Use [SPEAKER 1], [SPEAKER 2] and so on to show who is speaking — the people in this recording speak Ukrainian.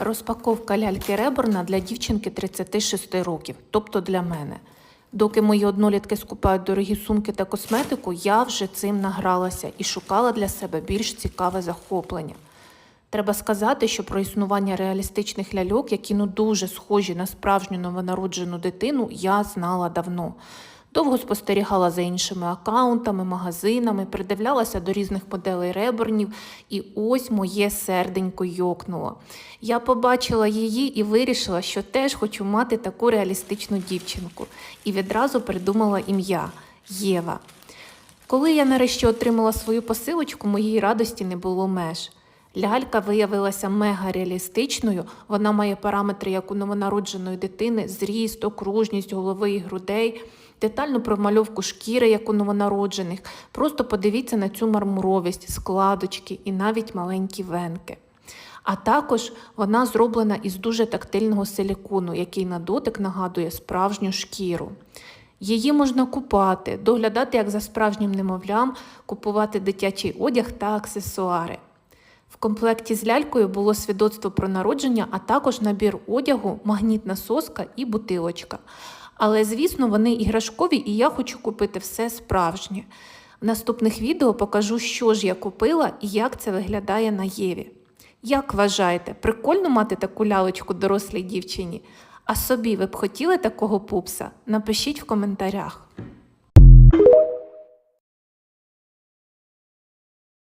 [SPEAKER 1] Розпаковка ляльки Реборна для дівчинки 36 років, тобто для мене. Доки мої однолітки скупають дорогі сумки та косметику, я вже цим награлася і шукала для себе більш цікаве захоплення. Треба сказати, що про існування реалістичних ляльок, які ну дуже схожі на справжню новонароджену дитину, я знала давно. Довго спостерігала за іншими акаунтами, магазинами, придивлялася до різних моделей реборнів, і ось моє серденько йокнуло. Я побачила її і вирішила, що теж хочу мати таку реалістичну дівчинку, і відразу придумала ім'я Єва. Коли я нарешті отримала свою посилочку, моїй радості не було меж. Лялька виявилася мега реалістичною. Вона має параметри як у новонародженої дитини, зріст, окружність голови і грудей, детальну промальовку шкіри, як у новонароджених. Просто подивіться на цю мармуровість, складочки і навіть маленькі венки. А також вона зроблена із дуже тактильного силікону, який на дотик нагадує справжню шкіру. Її можна купати, доглядати як за справжнім немовлям, купувати дитячий одяг та аксесуари. В комплекті з лялькою було свідоцтво про народження, а також набір одягу, магнітна соска і бутилочка. Але, звісно, вони іграшкові, і я хочу купити все справжнє. В наступних відео покажу, що ж я купила і як це виглядає на Єві. Як вважаєте, прикольно мати таку лялечку дорослій дівчині? А собі ви б хотіли такого пупса? Напишіть в коментарях.